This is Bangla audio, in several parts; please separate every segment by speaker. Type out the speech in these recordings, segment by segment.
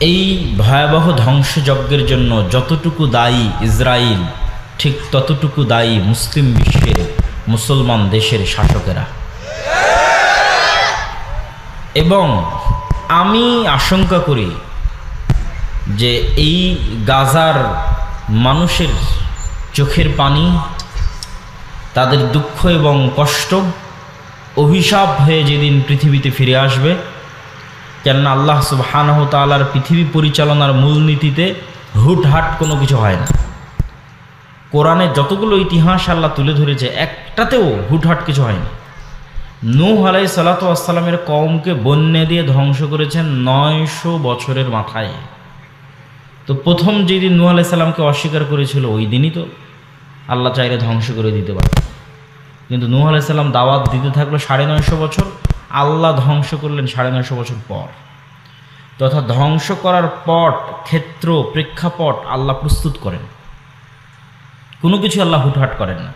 Speaker 1: এই ভয়াবহ ধ্বংসযজ্ঞের জন্য যতটুকু দায়ী ইসরায়েল ঠিক ততটুকু দায়ী মুসলিম বিশ্বের, মুসলমান দেশের শাসকেরা। এবং আমি আশঙ্কা করি যে এই গাজার মানুষের চোখের পানি, তাদের দুঃখ এবং কষ্ট, অভিশাপ হয়ে যেদিন পৃথিবীতে ফিরে আসবে কেননা আল্লাহ সুবহানাহু তাআলার পৃথিবী পরিচালনার মূলনীতিতে হুটহাট কোনো কিছু হয় না। কোরআনে যতগুলো ইতিহাস আল্লাহ তুলে ধরেছে, একটাতেও হুটহাট কিছু হয়নি। নূহ আলাই সালাতু আসসালামের কওমকে বন্যা দিয়ে ধ্বংস করেছেন নয়শো বছরের মাথায়। তো প্রথম যেদিন নূহ আলাই সাল্লামকে অস্বীকার করেছিল, ওই দিনই তো আল্লাহ চাইলে ধ্বংস করে দিতে পারে কিন্তু নূহ আলাই সাল্লাম দাওয়াত দিতে থাকল সাড়ে নয়শো বছর আল্লাহ ধ্বংস করলেন সাড়ে নয়শো বছর পর। তথা ধ্বংস করার পট, ক্ষেত্র, প্রেক্ষাপট আল্লাহ প্রস্তুত করেন। কোনো কিছু আল্লাহ হুটহাট করেন না।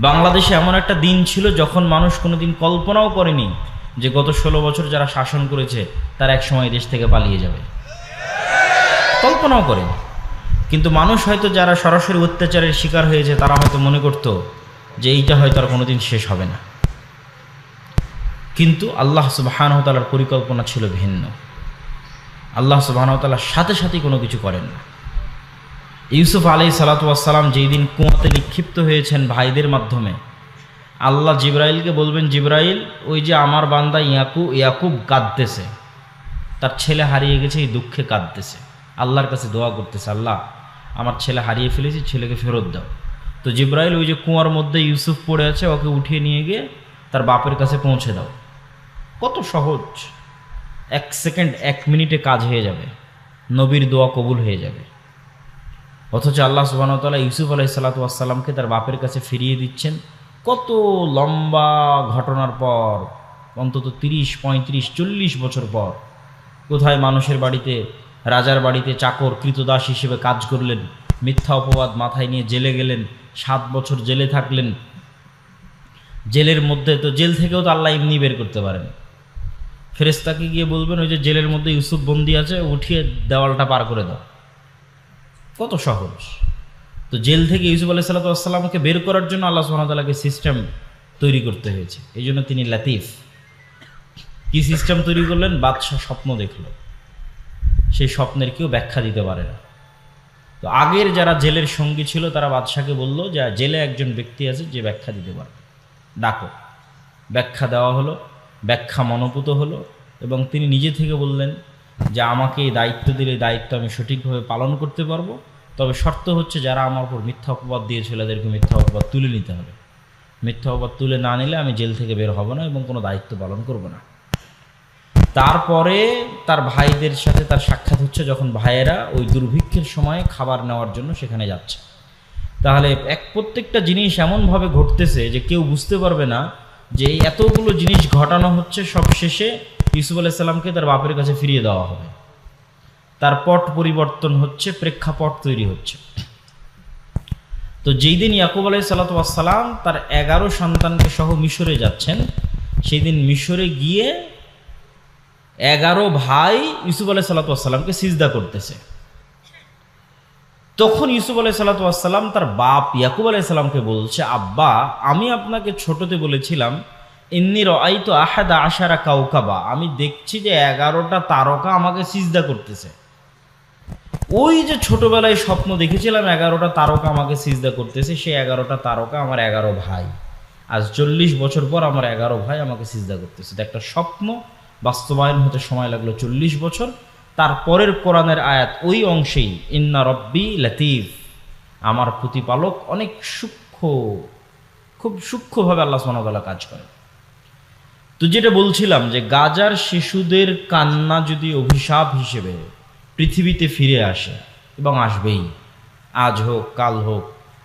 Speaker 1: বাংলাদেশে এমন একটা দিন ছিল যখন মানুষ কোনোদিন কল্পনাও করেনি যে গত ষোলো বছর যারা শাসন করেছে, তারা এক সময় দেশ থেকে পালিয়ে যাবে। কল্পনাও করেনি। কিন্তু মানুষ হয়তো যারা সরাসরি অত্যাচারের শিকার হয়েছে, তারা হয়তো মনে করত যে এইটা হয়তো আর কোনোদিন শেষ হবে না। কিন্তু আল্লাহ সুবাহানহতালার পরিকল্পনা ছিল ভিন্ন। আল্লাহ সুবাহানহতালার সাথে সাথেই কোনো কিছু করেন না। ইউসুফ আলী সালাতাম যেই দিন কুয়াতে নিক্ষিপ্ত হয়েছেন ভাইদের মাধ্যমে, আল্লাহ জিব্রাইলকে বলবেন, জিব্রাইল, ওই যে আমার বান্দা ইয়াকু ইয়াকুব কাঁদতেছে। তার ছেলে হারিয়ে গেছে, এই দুঃখে কাঁদতেছে। আল্লাহর কাছে দোয়া করতেছে, আল্লাহ, আমার ছেলে হারিয়ে ফেলেছি, ছেলেকে ফেরত দাও। তো জিব্রাইল ওই যে কুয়ার মধ্যে ইউসুফ পড়ে আছে, ওকে উঠিয়ে নিয়ে গিয়ে তার বাপের কাছে পৌঁছে দাও। কত সহজ? এক সেকেন্ড, এক মিনিটে কাজ হয়ে যাবে। নবীর দোয়া কবুল হয়ে যাবে। অথচ আল্লাহ সুবাহতাল্লাহ ইউসুফ আলাহি সাল্লাতামকে তার বাপের কাছে ফিরিয়ে দিচ্ছেন। কত লম্বা ঘটনার পর, অন্তত তিরিশ, পঁয়ত্রিশ, চল্লিশ বছর পর, কোথায় মানুষের বাড়িতে, রাজার বাড়িতে চাকর, কৃতদাস হিসেবে কাজ করলেন, মিথ্যা অপবাদ মাথায় নিয়ে জেলে গেলেন, সাত বছর জেলে থাকলেন। জেলের মধ্যে তো জেল থেকেও তো আল্লাহ এমনি বের করতে পারেন। ফেরেস্তাকে গিয়ে বলবেন, ওই যে জেলের মধ্যে ইউসুফ বন্দি আছে, উঠিয়ে দেওয়ালটা পার করে দাও। কত সহজ। তো জেল থেকে ইউসুফ আলাহ সাল্লাতামকে বের করার জন্য আল্লাহ সুহামতাল্লাহকে সিস্টেম তৈরি করতে হয়েছে। এই জন্য তিনি লাতিফ। কি সিস্টেম তৈরি করলেন? বাদশাহ স্বপ্ন দেখল। সেই স্বপ্নের কেউ ব্যাখ্যা দিতে পারে না। তো আগের যারা জেলের সঙ্গী ছিল, তারা বাদশাকে বলল, যে জেলে একজন ব্যক্তি আছে, যে ব্যাখ্যা দিতে পারে ডাকো। ব্যাখ্যা দেওয়া হলো। ব্যাখ্যা মনোপুত হলো এবং তিনি নিজে থেকে বললেন যে আমাকে এই দায়িত্ব দিলে দায়িত্ব আমি সঠিকভাবে পালন করতে পারব। তবে শর্ত হচ্ছে যারা আমার উপর মিথ্যা অপবাদ দিয়েছিল এদেরকে মিথ্যা অপবাদ তুলে নিতে হবে। মিথ্যা অপবাদ তুলে না নিলে আমি জেল থেকে বের হব না এবং কোনো দায়িত্ব পালন করব না। তারপরে তার ভাইদের সাথে তার সাক্ষাৎ হচ্ছে যখন ভাইয়েরা ওই দুর্ভিক্ষের সময় খাবার নেওয়ার জন্য সেখানে যাচ্ছে। তাহলে এক প্রত্যেকটা জিনিস এমনভাবে ঘটতেছে যে কেউ বুঝতে পারবে না যে এতগুলো জিনিস ঘটানো হচ্ছে সব শেষে ইউসুফ আলাইসাল্লামকে তার বাপের কাছে ফিরিয়ে দেওয়া হবে। তার পট পরিবর্তন হচ্ছে, প্রেক্ষাপট তৈরি হচ্ছে। তো যেই দিন ইয়াকুব আলাই সাল্লাতাম তার এগারো সন্তানকে সহ মিশরে যাচ্ছেন, সেই দিন মিশরে গিয়ে এগারো ভাই ইউসুফ আলাই সাল্লাতামকে সিজদা করতেছে। তখন ইউসুফ আলাই সাল্লাতাম তার বাপ ইয়াকুব আলাই সাল্লামকে বলছে, আব্বা, আমি আপনাকে ছোটতে বলেছিলাম, ইন্নি রাই তো আহাদা আশারা কাউকাবা আমি দেখছি যে এগারোটা তারকা আমাকে সিজদা করতেছে। ওই যে ছোটবেলায় স্বপ্ন দেখেছিলাম, এগারোটা তারকা আমাকে সিজদা করতেছে, সেই এগারোটা তারকা আমার এগারো ভাই। আজ চল্লিশ বছর পর আমার এগারো ভাই আমাকে সিজদা করতেছে। একটা স্বপ্ন, বাস্তবায়ন হতে সময় লাগল চল্লিশ বছর। তারপরের কোরআনের আয়াত ওই অংশেই, ইন্না রব্বি লতিফ। আমার প্রতিপালক অনেক সূক্ষ্ম, খুব সূক্ষ্মভাবে আল্লাহ সোনাতলা কাজ করে তো যেটা বলছিলাম যে গাজার শিশুদের কান্না যদি অভিশাপ হিসেবে পৃথিবীতে ফিরে আসে এবং আসবেই, আজ হোক, কাল হোক,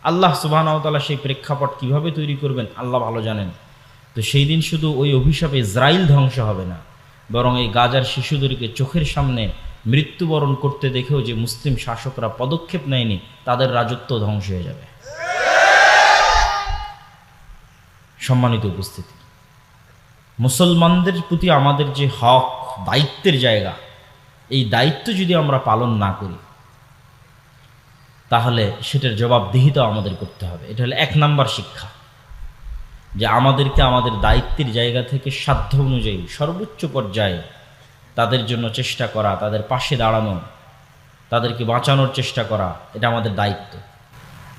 Speaker 1: আল্লাহ সুবাহতালা সেই প্রেক্ষাপট কীভাবে তৈরি করবেন আল্লাহ ভালো জানেন। তো সেই দিন শুধু ওই অভিশাপে ইসরায়েল ধ্বংস হবে না, বরং এই গাজার শিশুদেরকে চোখের সামনে মৃত্যুবরণ করতে দেখেও যে মুসলিম শাসকরা পদক্ষেপ নেয়নি, তাদের রাজত্ব ধ্বংস হয়ে যাবে। সম্মানিত উপস্থিতি, মুসলমানদের প্রতি আমাদের যে হক, দায়িত্বের জায়গা, এই দায়িত্ব যদি আমরা পালন না করি, তাহলে সেটার জবাবদিহিতাও আমাদের করতে হবে। এটা হলো এক নাম্বার শিক্ষা, যে আমাদেরকে আমাদের দায়িত্বের জায়গা থেকে সাধ্য অনুযায়ী সর্বোচ্চ পর্যায়ে তাদের জন্য চেষ্টা করা, তাদের পাশে দাঁড়ানো, তাদেরকে বাঁচানোর চেষ্টা করা, এটা আমাদের দায়িত্ব।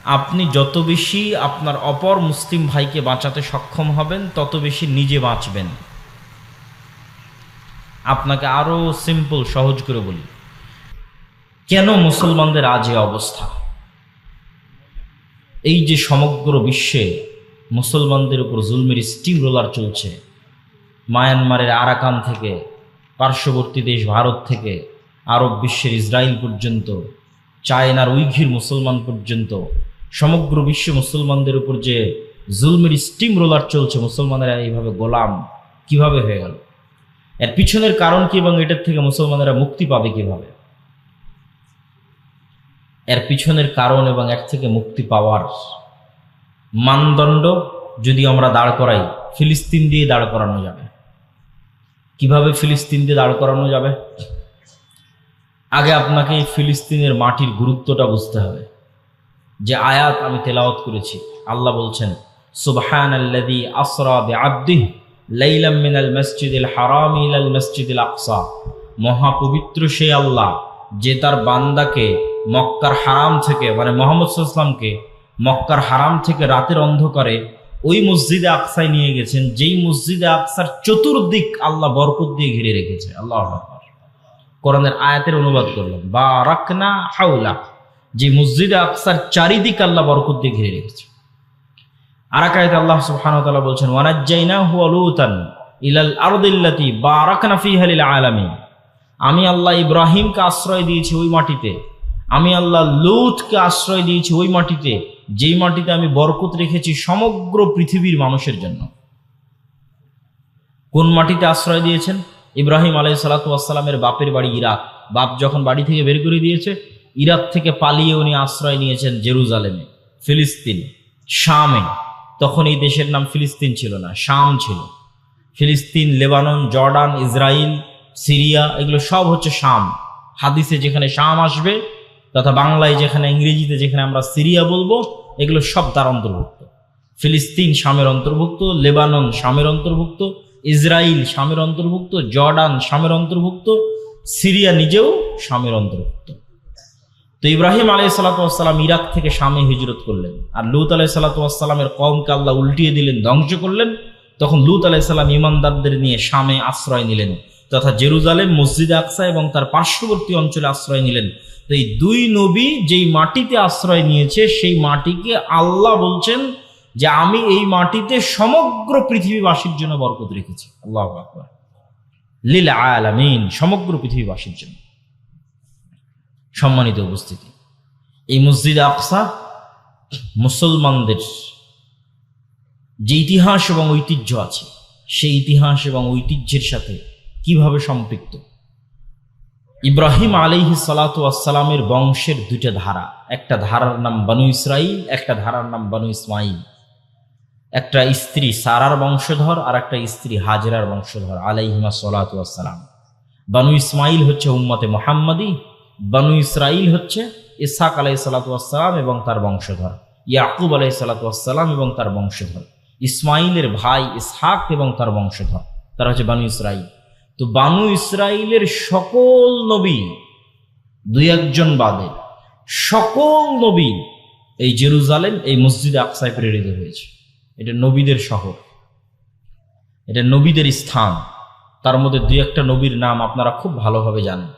Speaker 1: আপনি যত বেশি আপনার অপর মুসলিম ভাইকে বাঁচাতে সক্ষম হবেন, তত বেশি নিজে বাঁচবেন। আপনাকে আরও সিম্পল সহজ করে বলি, কেন মুসলমানদের আজ অবস্থা? এই যে সমগ্র বিশ্বে মুসলমানদের উপর জুলমের স্টিম রোলার চলছে, মায়ানমারের আরাকান থেকে পার্শ্ববর্তী দেশ ভারত থেকে আরব বিশ্বের ইসরায়েল পর্যন্ত, চায়নার উইঘির মুসলমান পর্যন্ত, সমগ্র বিশ্বে মুসলমানদের উপর যে জুলমের স্টিম রোলার চলছে, মুসলমানেরা এইভাবে গোলাম কীভাবে হয়ে গেল? এর পিছনের কারণ কি এবং এটার থেকে মুসলমানেরা মুক্তি পাবে কীভাবে? এর পিছনের কারণ এবং এর থেকে মুক্তি পাওয়ার মানদণ্ড যদি আমরা দাঁড় করাই, ফিলিস্তিন দিয়ে দাঁড় করানো যাবে। কীভাবে ফিলিস্তিন দিয়ে দাঁড় করানো যাবে? আগে আপনাকে ফিলিস্তিনের মাটির গুরুত্বটা বুঝতে হবে। যে আয়াত আমি তেলাওয়াত করেছি, আল্লাহ বলছেন সুবহান আল্লাযী আসরা বিআবদিহ লাইলাম মিনাল মসজিদিল হারাম ইলাল মসজিদিল আকসা। মহাপবিত্র সেই আল্লাহ, যে তার বান্দাকে মক্কার হারাম থেকে মানে মোহাম্মদ সাল্লামকে মক্কার হারাম থেকে রাতের অন্ধকারে ওই মসজিদে আকসায় নিয়ে গেছেন, যেই মসজিদে আকসার চতুর্দিক আল্লাহ বরকত দিয়ে ঘিরে রেখেছে। আল্লাহ কোরআনের আয়াতের অনুবাদ করলাম। বা রাকনা হাউলা যে মসজিদে আকসার চারিদিক আল্লাহ বরকত দিয়ে ঘিরে রেখেছে। আরাকায়তে আল্লাহ সুবহানাহু ওয়া তাআলা বলছেন ওয়ানাজ্জাইনা হুয়া লুতান ইলাল আরদিল্লাতি বারাকনা ফিহা লিল আলামিন। আমি আল্লাহ ইব্রাহিমকে আশ্রয় দিয়েছি ওই মাটিতে। আমি আল্লাহ লুতকে আশ্রয় দিয়েছি ওই মাটিতে। যেই মাটিতে আমি বরকত রেখেছি সমগ্র পৃথিবীর মানুষের জন্য। কোন মাটিতে আশ্রয় দিয়েছেন? ইব্রাহিম আলাই সালাতামের বাপের বাড়ি ইরাক। বাপ যখন বাড়ি থেকে বের করে দিয়েছে, ইরাক থেকে পালিয়ে উনি আশ্রয় নিয়েছেন জেরুজালেমে, ফিলিস্তিন, শামে। তখন এই দেশের নাম ফিলিস্তিন ছিল না, শাম ছিল। ফিলিস্তিন, লেবানন, জর্ডান ইসরায়েল সিরিয়া, এগুলো সব হচ্ছে শাম। হাদিসে যেখানে শাম আসবে তথা বাংলায় যেখানে, ইংরেজিতে যেখানে আমরা সিরিয়া বলব, এগুলো সব তার অন্তর্ভুক্ত। ফিলিস্তিন শামের অন্তর্ভুক্ত, লেবানন শামের অন্তর্ভুক্ত ইসরায়েল শামের অন্তর্ভুক্ত, জর্ডান শামের অন্তর্ভুক্ত, সিরিয়া নিজেও শামের অন্তর্ভুক্ত। তো ইব্রাহিম আলাই সালাতাম ইরাক থেকে শামে হিজরত করলেন। আর লুত আলাই সালাতামের কমকে আল্লাহ উল্টিয়ে দিলেন, ধ্বংস করলেন। তখন লুত আলাইসাল্লাম ইমানদারদের নিয়ে শামে আশ্রয় নিলেন। তথা জেরুজালেম, মসজিদ আকসা এবং তার পার্শ্ববর্তী অঞ্চলে আশ্রয় নিলেন। তো এই দুই নবী যেই মাটিতে আশ্রয় নিয়েছে, সেই মাটিকে আল্লাহ বলছেন যে, আমি এই মাটিতে সমগ্র পৃথিবীবাসীর জন্য বরকত রেখেছি। আল্লাহ আকবর। লীল আলামিন, সমগ্র পৃথিবীবাসীর জন্য। সম্মানিত উপস্থিতি, এই মসজিদ আকসা মুসলমানদের যে ইতিহাস এবং ঐতিহ্য আছে, সেই ইতিহাস এবং ঐতিহ্যের সাথে কীভাবে সম্পৃক্ত? ইব্রাহিম আলিহি সালাতামের বংশের দুইটা ধারা। একটা ধারার নাম বানু ইসরাইল একটা ধারার নাম বানু ইসমাইল একটা স্ত্রী সারার বংশধর আর একটা স্ত্রী হাজরার বংশধর আলাইহিমা সালাতাম বানু ইসমাইল হচ্ছে উম্মতে মোহাম্মদী, বানু ইসরাইল হচ্ছে ইসাক আলাই সালাতাম এবং তার বংশধর, ইয়াকুব আলাই সালাতাম এবং তার বংশধর। ইসমাইলের ভাই ইসহাক এবং তার বংশধর, তারা হচ্ছে বানু ইসরাইল তো বানু ইসরায়েলের সকল নবী, দুই একজন বাদে, সকল নবী এই জেরুজালেম, এই মসজিদে আকসায় প্রেরিত হয়েছে। এটা নবীদের শহর, এটা নবীদের স্থান। তার মধ্যে দুই একটা নবীর নাম আপনারা খুব ভালোভাবে জানেন।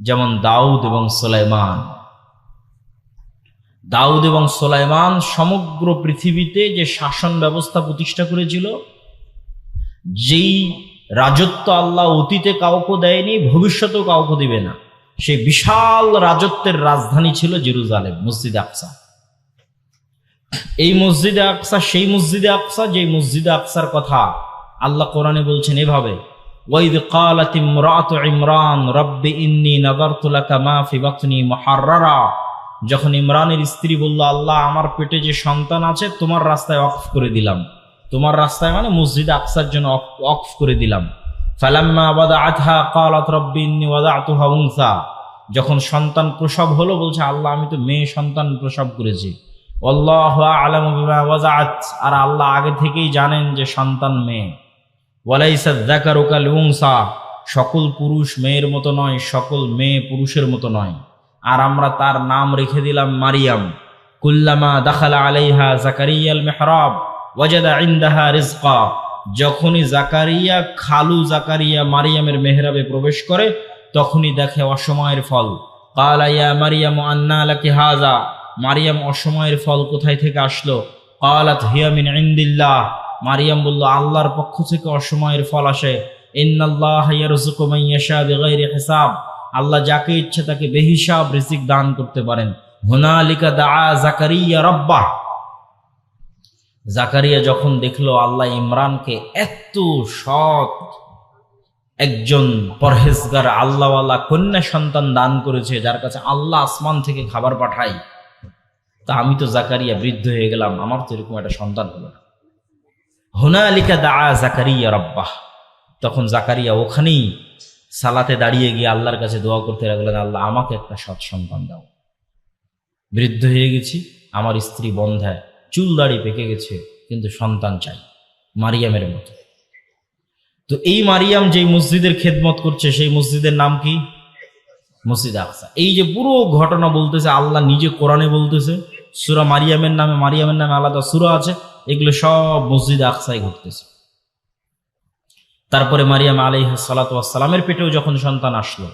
Speaker 1: যেমন দাউদ এবং সোলাইমান। দাউদ এবং সোলাইমান সমগ্র পৃথিবীতে যে শাসন ব্যবস্থা প্রতিষ্ঠা করেছিল, যেই রাজত্ব আল্লাহ অতীতে কাউকে দেয়নি ভবিষ্যতেও কাউকে দিবে না সেই বিশাল রাজত্বের রাজধানী ছিল জেরুজালেম মসজিদে আকসা এই মসজিদে আকসা সেই মসজিদে আকসা যে মসজিদে আকসার কথা আল্লাহ কোরআনে বলছেন এভাবে ওয়াইদ قالت امرأة ইমরান رب إني نظرت لك ما في بطني محررا যখন ইমরানের স্ত্রী বলল আল্লাহ আমার পেটে যে সন্তান আছে তোমার রাস্তায় অফ করে দিলাম তোমার রাস্তায় মানে মসজিদ আকসার জন্য অফ করে দিলাম। ওয়াদাতুহা উনসা। যখন সন্তান প্রসব হলো, বলছে, আল্লাহ, আমি তো মেয়ে সন্তান প্রসব করেছি। বিমা আর আল্লাহ আগে থেকেই জানেন যে সন্তান মেয়ে। ওয়ালাইসা সকল পুরুষ মেয়ের মতো নয়, সকল মেয়ে পুরুষের মতো নয়। আর আমরা তার নাম রেখে দিলাম মারিয়াম। কুল্লামা দাখালা আলাইহা জাকারিয়াল মেহরাব। ওয়াজাদা ইন্দাহা রিজকা, যখনই জাকারিয়া, খালু জাকারিয়া মারিয়ামের মেহরাবে প্রবেশ করে, তখনই দেখে অসময়ের ফল। কালাইয়া মারিয়াম আন্না লাকি হাজা, মারিয়াম অসময়ের ফল কোথায় থেকে আসলো? কালাত হিয়ামিন ইন্দিল্লাহ, মারিয়াম বলল, আল্লাহর পক্ষ থেকে অসময়ের ফল আসে। হিসাব, আল্লাহ যাকে ইচ্ছে তাকে বেহিসাব রিজিক দান করতে পারেন। হুনালিকা দাআ জাকারিয়া রাব্বাহ জাকারিয়া যখন দেখল আল্লাহ ইমরানকে এত সৎ একজন পরহেজগার, আল্লাহওয়ালা কন্যা সন্তান দান করেছে, যার কাছে আল্লাহ আসমান থেকে খাবার পাঠাই তা আমি তো জাকারিয়া বৃদ্ধ হয়ে গেলাম, আমার তো এরকম একটা সন্তান হলো না। হুনালিকা দা জাকারিয়া রব্বাহ। তখন জাকারিয়া ওখানেই সালাতে দাঁড়িয়ে গিয়ে আল্লাহর কাছে দোয়া করতে লাগলেন, আল্লাহ আমাকে একটা সৎ সন্তান দাও। বৃদ্ধ হয়ে গেছি, আমার স্ত্রী বন্ধায়। চুল দাড়ি পেকে গেছে, কিন্তু সন্তান চাই, মারিয়ামের মতো। তো এই মারিয়াম যেই মসজিদের খেদমত করছে, সেই মসজিদের নাম কি? মসজিদ আকসা। এই যে পুরো ঘটনা বলতেছে, আল্লাহ নিজে কোরআনে বলতেছে, সুরা মারিয়ামের নামে মারিয়ামের নামে আলাদা সুরা আছে, এগুলো সব মসজিদ আকসায় ঘটতেছে। তারপরে মারিয়াম আলাই সালাতামের পেটেও যখন সন্তান আসলো,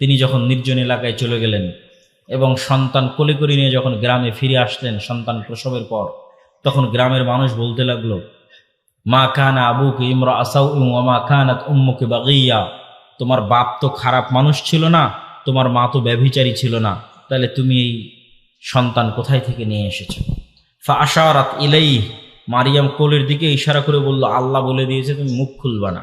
Speaker 1: তিনি যখন নির্জন এলাকায় চলে গেলেন এবং সন্তান কোলে করে নিয়ে যখন গ্রামে ফিরে আসলেন সন্তান প্রসবের পর, তখন গ্রামের মানুষ বলতে লাগল, মা কানা আবুকে ইমরা আসাউ মা কানাত উম্মুকে বাগিয়া। তোমার বাপ তো খারাপ মানুষ ছিল না, তোমার মা তো ব্যভিচারী ছিল না। তাহলে তুমি এই সন্তান কোথায় থেকে নিয়ে এসেছ? ফা আশারাত ইলাই মারিয়াম কোলের দিকে ইশারা করে বলল, আল্লাহ বলে দিয়েছে তুমি মুখ খুলবা না।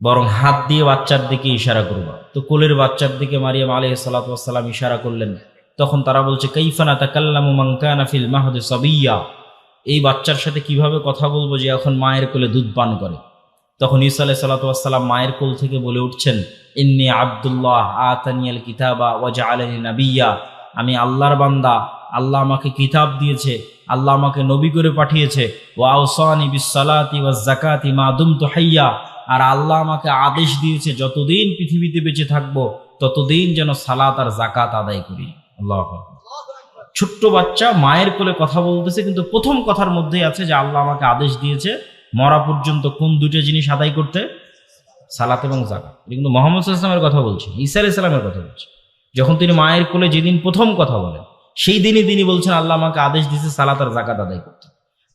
Speaker 1: বরং হাত দিয়ে বাচ্চার দিকে ইশারা করবা। তো কোলের বাচ্চার দিকে মারিয়াম আলহ সালাতাম ইশারা করলেন। তখন তারা বলছে কৈফানা তাকাল্লামু মাঙ্কানা ফিল মাহদে সবিয়া? এই বাচ্চার সাথে কীভাবে কথা বলব যে এখন মায়ের কোলে দুধ পান করে? তখন ঈসা আলাহ সাল্লাতাম মায়ের কোল থেকে বলে উঠছেন, ইন্নি আবদুল্লাহ আতানিয়াল কিতাবা ওয়াজা আলনী নাবিয়া। আমি আল্লাহর বান্দা, আল্লাহ আমাকে কিতাব দিয়েছে, আল্লাহ আমাকে নবী করে পাঠিয়েছে। ওয়াউসানি বিসালাতি ওয়া জাকাতি মা দুম তো হাইয়া। আর আল্লাহ আমাকে আদেশ দিয়েছে, যতদিন পৃথিবীতে বেঁচে থাকব, ততদিন যেন সালাত আর জাকাত আদায় করি। আল্লাহ ছোট্ট বাচ্চা মায়ের কোলে কথা বলতেছে, কিন্তু প্রথম কথার মধ্যেই আছে যে আল্লাহ আমাকে আদেশ দিয়েছে, মরা পর্যন্ত কোন দুটো জিনিস আদায় করতে? সালাত এবং জাকাত এটা কিন্তু মোহাম্মদ ইসলামের কথা বলছে, ঈসা ইসলামের কথা বলছে। যখন তিনি মায়ের কোলে যেদিন প্রথম কথা বলেন, সেই দিনই তিনি বলছেন, আল্লাহ আমাকে আদেশ দিয়েছে সালাত আর জাকাত আদায় করতে।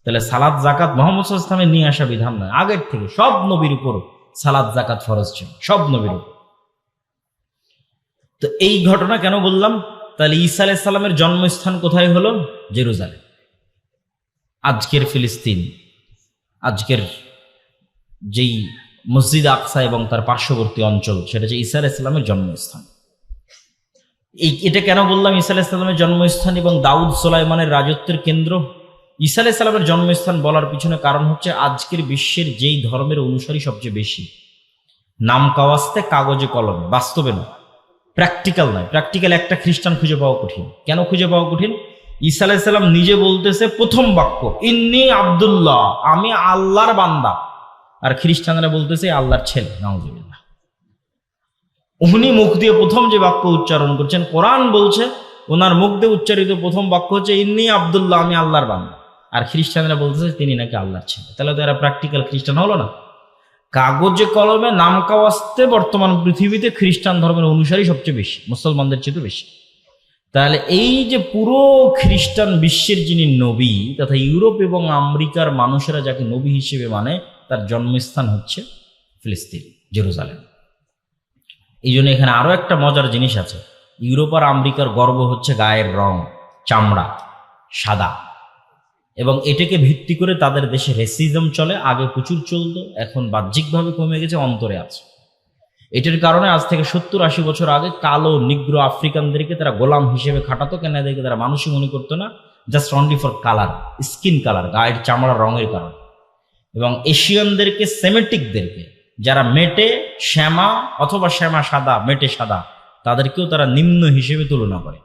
Speaker 1: তাহলে সালাদ জাকাত মোহাম্মদ ইসলামের নিয়ে আসা বিধান নয়। আগের থেকে সব নবীর উপর সালাদ জাকাত ফরজ ছিল, সব নবীর উপর। তো এই ঘটনা কেন বললাম? তাহলে ঈসা আলাইসাল্লামের জন্মস্থান কোথায় হলো? জেরুজালেম। আজকের ফিলিস্তিন, আজকের যেই মসজিদ আকসা এবং তার পার্শ্ববর্তী অঞ্চল, সেটা হচ্ছে ঈসা আলাইসাল্লামের জন্মস্থান। এই, এটা কেন বললাম? ঈসা আলাইসাল্লামের জন্মস্থান এবং দাউদ সোলাইমানের রাজত্বের কেন্দ্র? ঈসা আলাইসাল্লামের জন্মস্থান বলার পিছনে কারণ হচ্ছে আজকের বিশ্বের যেই ধর্মের অনুসারী সবচেয়ে বেশি। নাম কাওয়াস্তে কাগজে কলমে, বাস্তবে নয়। প্র্যাকটিক্যাল নয়। প্র্যাকটিক্যাল একটা খ্রিস্টান খুঁজে পাওয়া কঠিন। কেন খুঁজে পাওয়া কঠিন? ঈসা আলাইসাল্লাম নিজে বলতেছে, প্রথম বাক্য, ইন্নি আবদুল্লাহ, আমি আল্লাহর বান্দা। আর খ্রিস্টানরা বলতেছে, আল্লাহর ছেলে, নাউজুবিল্লাহ। উনি মুখ দিয়ে প্রথম যে বাক্য উচ্চারণ করছেন, কোরআন বলছে, ওনার মুখ দিয়ে উচ্চারিত প্রথম বাক্য হচ্ছে, ইন্নি আবদুল্লাহ, আমি আল্লাহর বান্দা। আর খ্রিস্টানরা বলতেছে তিনি নাকি আল্লাহর ছেলে। তাহলে তো এরা প্র্যাকটিক্যাল খ্রিস্টান হলো না। কাগজে কলমে নাম কাওয়াস্তে বর্তমান পৃথিবীতে খ্রিস্টান ধর্মের অনুসারী সবচেয়ে বেশি, মুসলমানদের চেয়ে বেশি। তাহলে এই যে পুরো খ্রিস্টান বিশ্বের যিনি নবী, তথা ইউরোপ এবং আমেরিকার মানুষেরা যাকে নবী হিসেবে মানে তার জন্মস্থান হচ্ছে ফিলিস্তিন, জেরুজালেম। এই জন্য এখানে আরও একটা মজার জিনিস আছে। ইউরোপ আর আমেরিকার গর্ব হচ্ছে গায়ের রং, চামড়া, সাদা। এবং এটাকে ভিত্তি করে তাদের দেশে রেসিজম চলে, আগে প্রচুর চলতো, এখন বাহ্যিকভাবে কমে গেছে, অন্তরে আছে। এটার কারণে আজ থেকে সত্তর আশি বছর আগে কালো, নিগ্র আফ্রিকানদেরকে তারা গোলাম হিসেবে খাটাতো কেন এদেরকে তারা মানুষই মনে করতো না just only for colour skin colour গায়ের চামড়ার রঙের কারণে। এবং এশিয়ানদেরকে, সেমেটিকদেরকে, যারা মেটে, শ্যামা অথবা শ্যামা সাদা, মেটে সাদা, তাদেরকেও তারা নিম্ন হিসেবে তুলনা করে।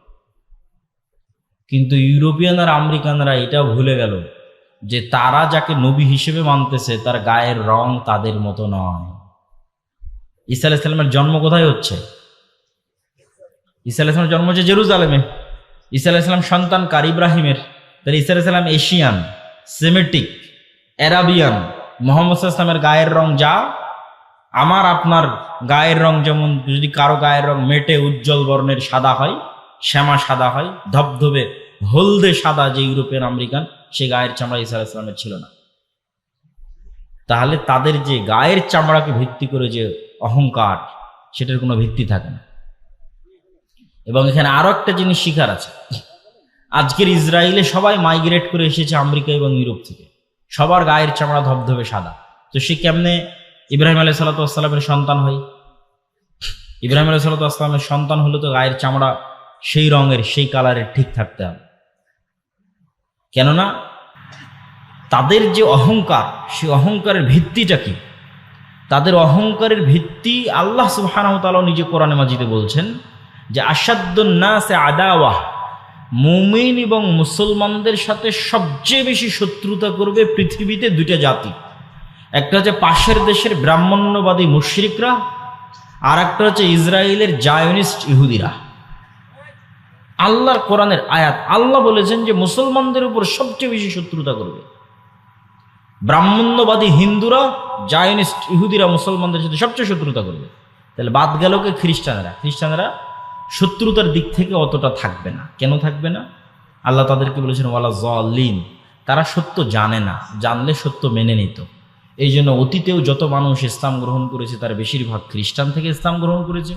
Speaker 1: কিন্তু ইউরোপিয়ান আর আমেরিকানরা এটাও ভুলে গেল যে তারা যাকে নবী হিসেবে মানতেছে, তার গায়ের রং তাদের মতো নয়। ঈসা আলাইসাল্লামের জন্ম কোথায় হচ্ছে? ঈসা আলাইসলামের জন্ম হচ্ছে জেরুজালেমে। ঈসা আলাইসাল্লাম সন্তান কার? ইব্রাহিমের। তাহলে ঈসা আলাইসাল্লাম এশিয়ান, সেমেটিক, অ্যারাবিয়ান, মোহাম্মদ ইসলামের গায়ের রং যা, আমার আপনার গায়ের রং যেমন যদি কারও গায়ের রং মেটে, উজ্জ্বল বর্ণের সাদা হয় শ্যামা সাদা হয়, ধবধবে হলদে সাদা যে ইউরোপিয়ান আমেরিকান, সে গায়ের চামড়া ইসা ইসলামের ছিল না। তাহলে তাদের যে গায়ের চামড়াকে ভিত্তি করে যে অহংকার, সেটার কোনো ভিত্তি থাকে না। এবং এখানে আরও একটা জিনিস শিকার আছে। আজকের ইসরায়েলে সবাই মাইগ্রেট করে এসেছে আমেরিকা এবং ইউরোপ থেকে। সবার গায়ের চামড়া ধবধবে সাদা। তো সে কেমনে ইব্রাহিম আলাই সাল্লাতামের সন্তান হয়? ইব্রাহিম আলাই সাল্লাতামের সন্তান হলে তো গায়ের চামড়া সেই রঙের, সেই কালারের ঠিক থাকতে হবে। কেননা, তাদের যে অহংকার, সেই অহংকারের ভিত্তিটা কি? তাদের অহংকারের ভিত্তি আল্লাহ সুবাহ নিজে কোরআনে মাজিদে বলছেন যে আসাদ্দুন্নাসে আদাওয়াহ মুমিন এবং মুসলমানদের সাথে সবচেয়ে বেশি শত্রুতা করবে পৃথিবীতে দুইটা জাতি। একটা হচ্ছে পাশের দেশের ব্রাহ্মণ্যবাদী মুশরিকরা আর একটা হচ্ছে ইসরায়েলের জায়নিস্ট ইহুদিরা। আল্লাহর কোরআনের আয়াত। আল্লাহ বলেছেন যে মুসলমানদের উপর সবচেয়ে বেশি শত্রুতা করবে। ব্রাহ্মণ্যবাদী হিন্দুরা, জায়নিস্ট ইহুদিরা মুসলমানদের সাথে সবচেয়ে শত্রুতা করবে। তাহলে বাদ গেল কে? খ্রিস্টানেরা। খ্রিস্টানেরা শত্রুতার দিক থেকে অতটা থাকবে না। কেন থাকবে না? আল্লাহ তাদেরকে বলেছেন, ওয়ালা জলিন তারা সত্য জানে না। জানলে সত্য মেনে নিত। এই জন্য অতীতেও যত মানুষ ইসলাম গ্রহণ করেছে, তার বেশিরভাগ খ্রিস্টান থেকে ইসলাম গ্রহণ করেছে।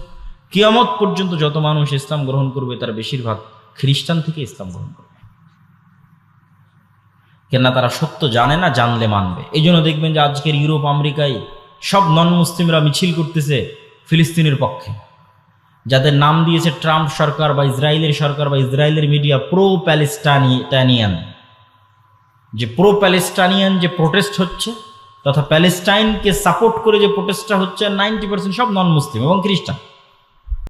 Speaker 1: কিয়ামত পর্যন্ত যত মানুষ ইসলাম গ্রহণ করবে, তার বেশিরভাগ খ্রিস্টান থেকে ইসলাম গ্রহণ করবে। কেননা তারা সত্য জানে না, জানলে মানবে। এই জন্য দেখবেন যে আজকের ইউরোপ, আমেরিকায় সব নন মুসলিমরা মিছিল করতেছে ফিলিস্তিনের পক্ষে। যাদের নাম দিয়েছে ট্রাম্প সরকার বা ইসরায়েলের সরকার বা ইসরায়েলের মিডিয়া প্রো প্যালেস্টানিয়ান যে প্রো প্যালেস্টানিয়ান যে প্রোটেস্ট হচ্ছে, তথা প্যালেস্টাইনকে সাপোর্ট করে যে প্রোটেস্টটা হচ্ছে নাইনটি পার্সেন্ট সব নন মুসলিম এবং খ্রিস্টান।